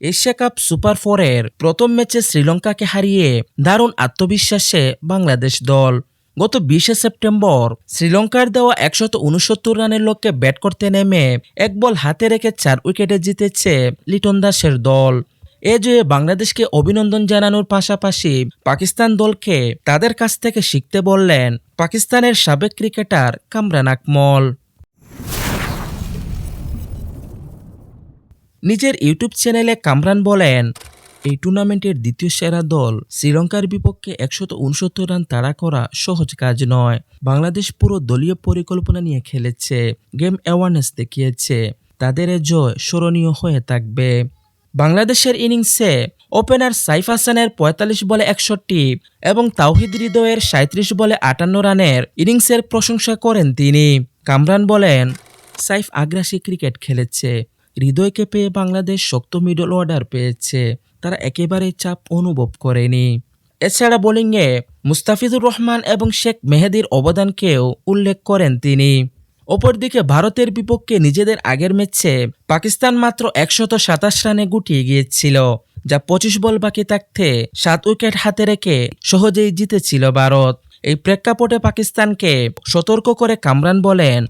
Asia cup super ফোরের প্রথম ম্যাচে শ্রীলঙ্কাকে হারিয়ে দারুণ আত্মবিশ্বাসে বাংলাদেশ দল। গত বিশে সেপ্টেম্বর শ্রীলঙ্কার দেওয়া একশত উনসত্তর রানের লক্ষ্যে ব্যাট করতে নেমে এক বল হাতে রেখে চার উইকেটে জিতেছে লিটন দাসের দল। এ জয়ে বাংলাদেশকে অভিনন্দন জানানোর পাশাপাশি পাকিস্তান দলকে তাদের কাছ থেকে শিখতে বললেন পাকিস্তানের সাবেক ক্রিকেটার কামরান আকমল। নিজের ইউটিউব চ্যানেলে কামরান বলেন, এই টুর্নামেন্টের দ্বিতীয় সেরা দল শ্রীলঙ্কার বিপক্ষে একশত উনসত্তর রান তাড়া করা সহজ কাজ নয়। বাংলাদেশ পুরো দলীয় পরিকল্পনা নিয়ে খেলেছে, গেম অ্যাওয়ারনেস দেখিয়েছে। তাদের জয় স্মরণীয় হয়ে থাকবে। বাংলাদেশের ইনিংসে ওপেনার সাইফ হাসানের পঁয়তাল্লিশ বলে একষট্টি এবং তাওহিদ হৃদয়ের সাঁত্রিশ বলে আটান্ন রানের ইনিংসের প্রশংসা করেন তিনি। কামরান বলেন, সাইফ আগ্রাসী ক্রিকেট খেলেছে হৃদয়কে পেয়ে বাংলাদেশ শক্ত মিডল অর্ডার পেয়েছে। তারা একেবারেই চাপ অনুভব করেনি। এছাড়া বোলিংয়ে মুস্তাফিজুর রহমান এবং শেখ মেহেদির অবদানকেও উল্লেখ করেন তিনি। অপরদিকে ভারতের বিপক্ষে নিজেদের আগের ম্যাচে পাকিস্তান মাত্র একশত সাতাশ রানে গুটিয়ে গিয়েছিল, যা পঁচিশ বল বাকি থাকতে সাত উইকেট হাতে রেখে সহজেই জিতেছিল ভারত। এই প্রেক্ষাপটে পাকিস্তানকে সতর্ক করে কামরান বলেন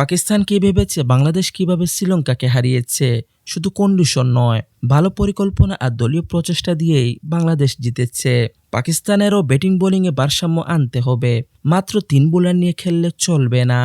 পাকিস্তান কি ভেবেছে? বাংলাদেশ কীভাবে শ্রীলঙ্কাকে হারিয়েছে? শুধু কন্ডিশন নয়, ভালো পরিকল্পনা আর দলীয় প্রচেষ্টা দিয়েই বাংলাদেশ জিতেছে। পাকিস্তানেরও ব্যাটিং বোলিংয়ে ভারসাম্য আনতে হবে। মাত্র তিন বোলার নিয়ে খেললে চলবে না।